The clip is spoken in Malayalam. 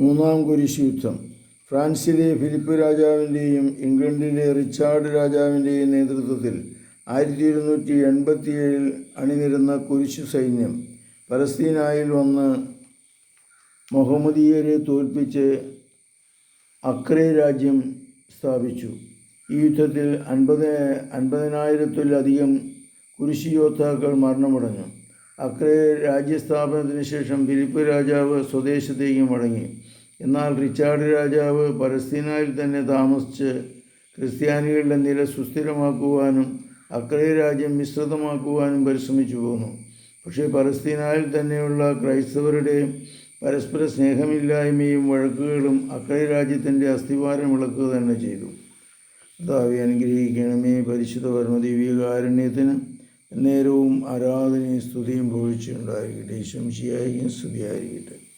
മൂന്നാം കുരിശ് യുദ്ധം ഫ്രാൻസിലെ ഫിലിപ്പ് രാജാവിന്റെയും ഇംഗ്ലണ്ടിലെ റിച്ചാർഡ് രാജാവിന്റെയും നേതൃത്വത്തിൽ ആയിരത്തി ഇരുന്നൂറ്റി എൺപത്തിയേഴിൽ അണിനിരുന്ന കുരിശു സൈന്യം പലസ്തീനായിൽ വന്ന് മുഹമ്മദീയരെ തോൽപ്പിച്ച് അക്രേ രാജ്യം സ്ഥാപിച്ചു. ഈ യുദ്ധത്തിൽ അൻപത് അൻപതിനായിരത്തിലധികം കുരിശ് യോദ്ധാക്കൾ മരണമടഞ്ഞു. അക്രേ രാജ്യസ്ഥാപനത്തിന് ശേഷം ഫിലിപ്പ് രാജാവ് സ്വദേശത്തേക്ക് മടങ്ങി. എന്നാൽ റിച്ചാർഡ് രാജാവ് പലസ്തീനയിൽ തന്നെ താമസിച്ച് ക്രിസ്ത്യാനികളുടെ നില സുസ്ഥിരമാക്കുവാനും അക്രേ രാജ്യം മിശ്രിതമാക്കുവാനും പരിശ്രമിച്ചു പോന്നു. പക്ഷേ പലസ്തീനായിൽ തന്നെയുള്ള ക്രൈസ്തവരുടെ പരസ്പര സ്നേഹമില്ലായ്മയും വഴക്കുകളും അക്രൈ രാജ്യത്തിന്റെ അസ്ഥിവാരം ഇളക്കുക തന്നെ ചെയ്തു. കർത്താവെ അനുഗ്രഹിക്കണമേ പരിശുദ്ധ പരമദിവ്യകാരുണ്യത്തിന് നേരവും ആരാധനയും സ്തുതിയും ഭവിച്ചുണ്ടായിരിക്കട്ടെ ശംശിയായിരിക്കും സ്തുതിയായിരിക്കട്ടെ.